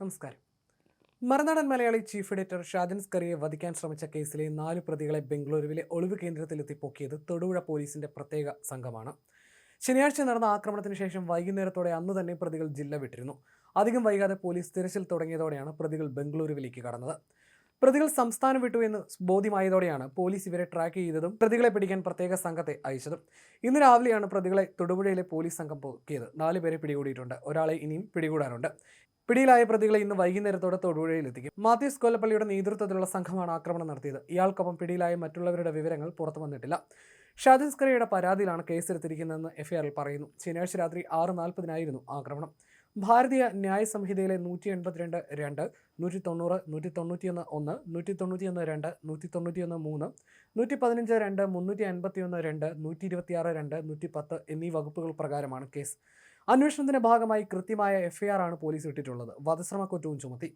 നമസ്കാരം. Marunadan Malayali chief editor Shajan സ്കറിയെ വധിക്കാൻ ശ്രമിച്ച കേസിലെ നാല് പ്രതികളെ ബംഗളൂരുവിലെ ഒളിവ് കേന്ദ്രത്തിലെത്തി പൊക്കിയത് തൊടുപുഴ പോലീസിന്റെ പ്രത്യേക സംഘമാണ്. ശനിയാഴ്ച നടന്ന ആക്രമണത്തിന് ശേഷം വൈകുന്നേരത്തോടെ അന്ന് തന്നെ പ്രതികൾ ജില്ല വിട്ടിരുന്നു. അധികം വൈകാതെ പോലീസ് തിരച്ചിൽ തുടങ്ങിയതോടെയാണ് പ്രതികൾ ബംഗളൂരുവിലേക്ക് കടന്നത്. പ്രതികൾ സംസ്ഥാനം വിട്ടു എന്ന് ബോധ്യമായതോടെയാണ് പോലീസ് ഇവരെ ട്രാക്ക് ചെയ്തതും പ്രതികളെ പിടിക്കാൻ പ്രത്യേക സംഘത്തെ അയച്ചതും. ഇന്ന് രാവിലെയാണ് പ്രതികളെ തൊടുപുഴയിലെ പോലീസ് സംഘം പൊക്കിയത്. നാല് പേരെ പിടികൂടിയിട്ടുണ്ട്. ഒരാളെ ഇനിയും പിടികൂടാനുണ്ട്. പിടിയിലായ പ്രതികളെ ഇന്ന് വൈകുന്നേരത്തോടെ തൊടുപുഴയിലെത്തിക്കും. മാത്യൂസ് കൊല്ലപ്പള്ളിയുടെ നേതൃത്വത്തിലുള്ള സംഘമാണ് ആക്രമണം നടത്തിയത്. ഇയാൾക്കൊപ്പം പിടിയിലായ മറ്റുള്ളവരുടെ വിവരങ്ങൾ പുറത്തു വന്നിട്ടില്ല. ഷാജിൻസ്കറിയുടെ പരാതിയിലാണ് കേസെടുത്തിരിക്കുന്നതെന്ന് എഫ്ഐആറിൽ പറയുന്നു. ശനിയാഴ്ച രാത്രി ആറ് നാൽപ്പതിനായിരുന്നു ആക്രമണം. ഭാരതീയ ന്യായ സംഹിതയിലെ നൂറ്റി എൺപത്തിരണ്ട് രണ്ട് നൂറ്റി തൊണ്ണൂറ് നൂറ്റി തൊണ്ണൂറ്റിയൊന്ന് ഒന്ന് നൂറ്റി തൊണ്ണൂറ്റിയൊന്ന് രണ്ട് നൂറ്റി തൊണ്ണൂറ്റിയൊന്ന് മൂന്ന് നൂറ്റി പതിനഞ്ച് രണ്ട് മുന്നൂറ്റി അൻപത്തിയൊന്ന് രണ്ട് നൂറ്റി ഇരുപത്തിയാറ് രണ്ട് നൂറ്റി പത്ത് എന്നീ വകുപ്പുകൾ പ്രകാരമാണ് കേസ്. അന്വേഷണത്തിന്റെ ഭാഗമായി കൃത്യമായ എഫ്ഐആർ ആണ് പോലീസ് ഇട്ടിട്ടുള്ളത്. വധശ്രമ കുറ്റവും ചുമത്തി.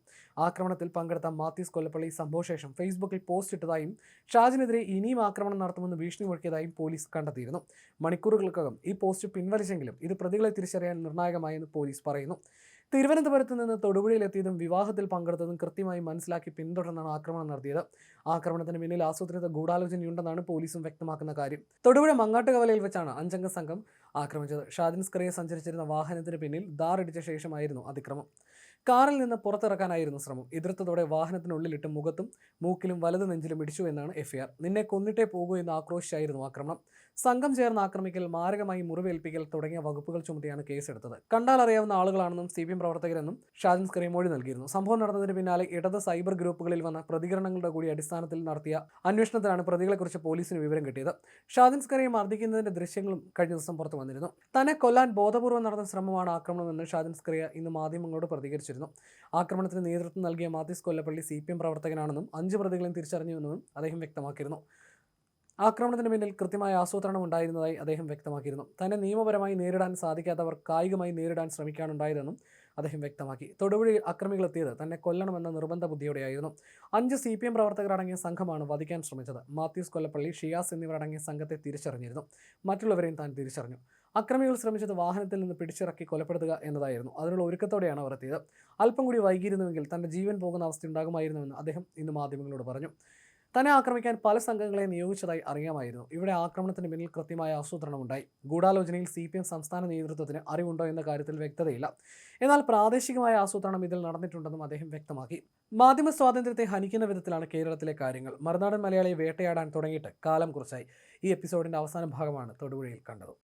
ആക്രമണത്തിൽ പങ്കെടുത്ത മാത്യൂസ് കൊല്ലപ്പള്ളി സംഭവശേഷം ഫേസ്ബുക്കിൽ പോസ്റ്റ് ഇട്ടതായും ഷാജിനെതിരെ ഇനിയും ആക്രമണം നടത്തുമെന്ന് ഭീഷണി മുഴക്കിയതായും പോലീസ് കണ്ടെത്തിയിരുന്നു. മണിക്കൂറുകൾക്കകം ഈ പോസ്റ്റ് പിൻവലിച്ചെങ്കിലും ഇത് പ്രതികളെ തിരിച്ചറിയാൻ നിർണായകമായെന്ന് പോലീസ് പറയുന്നു. തിരുവനന്തപുരത്ത് നിന്ന് തൊടുപുഴയിലെത്തിയതും വിവാഹത്തിൽ പങ്കെടുത്തതും കൃത്യമായി മനസ്സിലാക്കി പിന്തുടർന്നാണ് ആക്രമണം നടത്തിയത്. ആക്രമണത്തിന് പിന്നിൽ ആസൂത്രിത ഗൂഢാലോചനയുണ്ടെന്നാണ് പോലീസും വ്യക്തമാക്കുന്ന കാര്യം. തൊടുപുഴ മങ്ങാട്ടുകവലയിൽ വെച്ചാണ് അഞ്ചംഗ സംഘം ആക്രമിച്ചത്. ഷാദിൻ സ്കറിയെ സഞ്ചരിച്ചിരുന്ന വാഹനത്തിന് പിന്നിൽ ദാറിടിച്ച ശേഷമായിരുന്നു അതിക്രമം. കാറിൽ നിന്ന് പുറത്തിറക്കാനായിരുന്നു ശ്രമം. എതിർത്തതോടെ വാഹനത്തിനുള്ളിലിട്ട് മുഖത്തും മൂക്കിലും വലത് നെഞ്ചിലും ഇടിച്ചു എന്നാണ് എഫ്ഐആർ. നിന്നെ കൊന്നിട്ടേ പോകൂ എന്ന് ആക്രോശിച്ചായിരുന്നു ആക്രമണം. സംഘം ചേർന്ന് ആക്രമിക്കൽ മാരകമായി മുറിവേൽപ്പിക്കൽ തുടങ്ങിയ വകുപ്പുകൾ ചുമത്തിയാണ് കേസെടുത്തത്. കണ്ടാൽ അറിയാവുന്ന ആളുകളാണെന്നും സി പി എം പ്രവർത്തകരെന്നും ഷാജൻ സ്ക്രീം മൊഴി നൽകിയിരുന്നു. സംഭവം നടന്നതിന് പിന്നാലെ ഇടത് സൈബർ ഗ്രൂപ്പുകളിൽ വന്ന പ്രതികരണങ്ങളുടെ കൂടി അടിസ്ഥാനത്തിൽ നടത്തിയ അന്വേഷണത്തിലാണ് പ്രതികളെക്കുറിച്ച് പോലീസിന് വിവരം കിട്ടിയത്. ഷാജൻ സ്ക്രീം മർദ്ദിക്കുന്നതിന്റെ ദൃശ്യങ്ങളും കഴിഞ്ഞ ദിവസം പുറത്തു വന്നിരുന്നു. തന്നെ കൊല്ലാൻ ബോധപൂർവം നടന്ന ശ്രമമാണ് ആക്രമണമെന്ന് ഷാജൻ സ്ക്രിയ ഇന്ന് മാധ്യമങ്ങളോട് പ്രതികരിച്ചിരുന്നു. ആക്രമണത്തിന് നേതൃത്വം നൽകിയ Mathis Kollappally C P M പ്രവർത്തകനാണെന്നും അഞ്ച് പ്രതികളെയും തിരിച്ചറിഞ്ഞുവെന്നും അദ്ദേഹം വ്യക്തമാക്കിയിരുന്നു. ആക്രമണത്തിന് പിന്നിൽ കൃത്യമായ ആസൂത്രണം ഉണ്ടായിരുന്നതായി അദ്ദേഹം വ്യക്തമാക്കിയിരുന്നു. തന്നെ നിയമപരമായി നേരിടാൻ സാധിക്കാത്തവർ കായികമായി നേരിടാൻ ശ്രമിക്കാനുണ്ടായതെന്നും അദ്ദേഹം വ്യക്തമാക്കി. തൊടുപുഴയിൽ അക്രമികളെത്തിയത് തന്നെ കൊല്ലണമെന്ന നിർബന്ധ ബുദ്ധിയോടെയായിരുന്നു. അഞ്ച് സി പി എം പ്രവർത്തകരടങ്ങിയ സംഘമാണ് വധിക്കാൻ ശ്രമിച്ചത്. മാത്യൂസ് കൊല്ലപ്പള്ളി ഷിയാസ് എന്നിവരടങ്ങിയ സംഘത്തെ തിരിച്ചറിഞ്ഞിരുന്നു. മറ്റുള്ളവരെയും താൻ തിരിച്ചറിഞ്ഞു. അക്രമികൾ ശ്രമിച്ചത് വാഹനത്തിൽ നിന്ന് പിടിച്ചിറക്കി കൊലപ്പെടുത്തുക എന്നതായിരുന്നു. അതിനുള്ള ഒരുക്കത്തോടെയാണ് അവർ എത്തിയത്. അല്പം കൂടി വൈകിയിരുന്നുവെങ്കിൽ തന്റെ ജീവൻ പോകുന്ന അവസ്ഥ ഉണ്ടാകുമായിരുന്നുവെന്ന് അദ്ദേഹം ഇന്ന് മാധ്യമങ്ങളോട് പറഞ്ഞു. തന്നെ ആക്രമിക്കാൻ പല സംഘങ്ങളെ നിയോഗിച്ചതായി അറിയാമായിരുന്നു. ഇവിടെ ആക്രമണത്തിന് പിന്നിൽ കൃത്യമായ ആസൂത്രണമുണ്ടായി. ഗൂഢാലോചനയിൽ സി പി എം സംസ്ഥാന നേതൃത്വത്തിന് അറിവുണ്ടോ എന്ന കാര്യത്തിൽ വ്യക്തതയില്ല. എന്നാൽ പ്രാദേശികമായ ആസൂത്രണം ഇതിൽ നടന്നിട്ടുണ്ടെന്നും അദ്ദേഹം വ്യക്തമാക്കി. മാധ്യമ സ്വാതന്ത്ര്യത്തെ ഹനിക്കുന്ന വിധത്തിലാണ് കേരളത്തിലെ കാര്യങ്ങൾ. മറുനാടൻ മലയാളിയെ വേട്ടയാടാൻ തുടങ്ങിയിട്ട് കാലം കുറച്ചായി. ഈ എപ്പിസോഡിന്റെ അവസാന ഭാഗമാണ് തൊടുപുഴയിൽ കണ്ടത്.